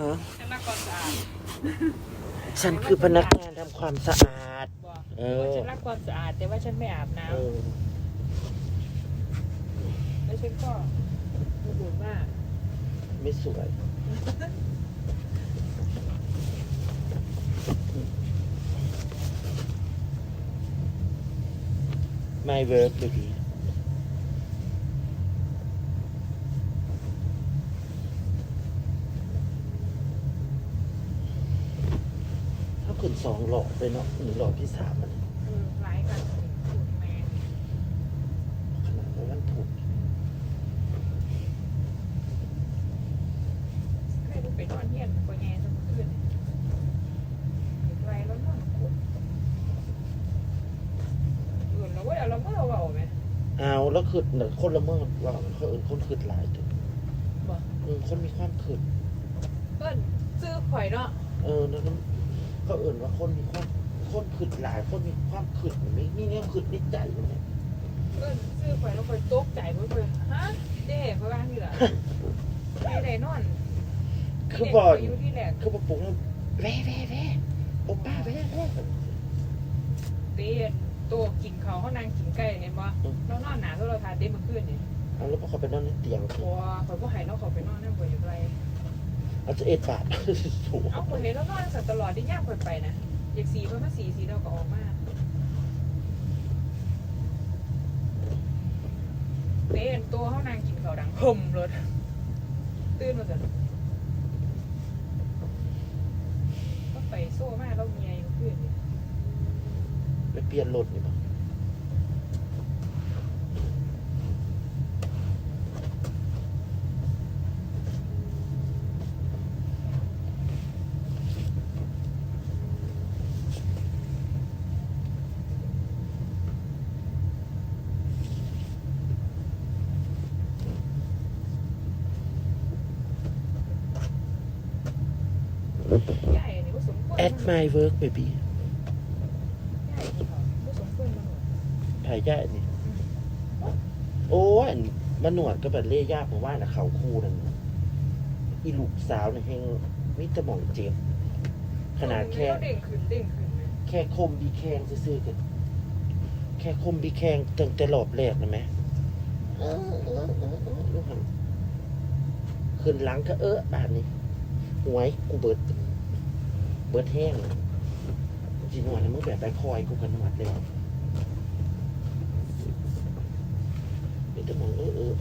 ฮะฉันรักความสะอาดฉันคือพนักงานทำความสะอาด บอกเออ ว่าฉันรักความสะอาดแต่ว่าฉันไม่อาบน้เออำแล้วฉันก็รู้สึกว่าไม่สวยไม่เวิร์กเลยพี่ ขึ้นสองหลอดไปเนาะหรือหลอดที่สามมันเออคล้ายกันถูกแมนขนาดนั้นถูกให้ลูกไปนอนเฮียนก็แย่จะมาขึ้นเห็นไรแล้วนอนกดอื่นแล้วเว้ยเอาเราเมื่อเราไหม เอาแล้วขึ้นเนอะคนละเมื่อว่าเขาเอินคนขึ้นหลายถึงบอกอืมคนมีความขึ้นเอิ้นซื้อข่อยเนาะเออนั่น นะเขาเอิ่นว่าคนมีความคนขึ้นหลายคนมีความขึ้นมันไม่นี่เนี่ยขึ้นในใจมันเนี่ยเอิ้นซื้อข่อยแล้วข่อยตกใจเพิ่นเพิ่นฮะเด้เพราะว่านี่ล่ะไม่ได้นอนคือบอกที่เด็กอยู่ที่แรกคือบอกปุ๊บแล้วแว่แว่แว่โอป้าแว่แว่เตียนตัวกินเขาเขานางกินไก่เห็นบ่แล้วนอนหนาโทรทัศน์เด้เมื่อคืนนี่เอาแล้วพอเขาไปนอนในเตียงโอ้ข่อยบ่ให้เนาะเขาไปนอนนั่งบ่อยู่ไรเอาจะเอ็ดบาทสูงเอาคนเห็นแล้วนอนสัตว์ตลอดที่ย่ามข่อยไปนะอยากสีเพิ่นมาสีสีเราก็ออกมาเตียนตัวเขานางกินเขาวดังหึมเลยตื่นมาจ้ะก็ไปโซ่มาเราเมียอยู่เมื่อคืนนี่ไปเปลี่ยนรถนี่ปะ ใหญ่นี่ก็สมควรแอด my work baby ใหญ่นี่ค่ะก็สมควรมาหน่อยถ่ายได้นี่โอ้ยอันมันหนวดก็แบบเล่ยากเพราะว่าน่ะเขาคู่นั่นน่ะอีลูกสาวเนี่ยแห่งมิตรหมองเจ็บ ขนาดแค่ เด้งขึ้นเด้งขึ้นนะแค่คมบีแคงซื่อๆกันแค่คมบีแคงตั้งแต่รอบแรกนะแม่เออเออเออเออลูกหันขึ้นหลังก็เออบานนี้ หวยกูเบิด เบิดแห้งจีนวดนะมึงแบบไปคอยกูกันนวดเลยเดี๋ยวจะมองเออเออ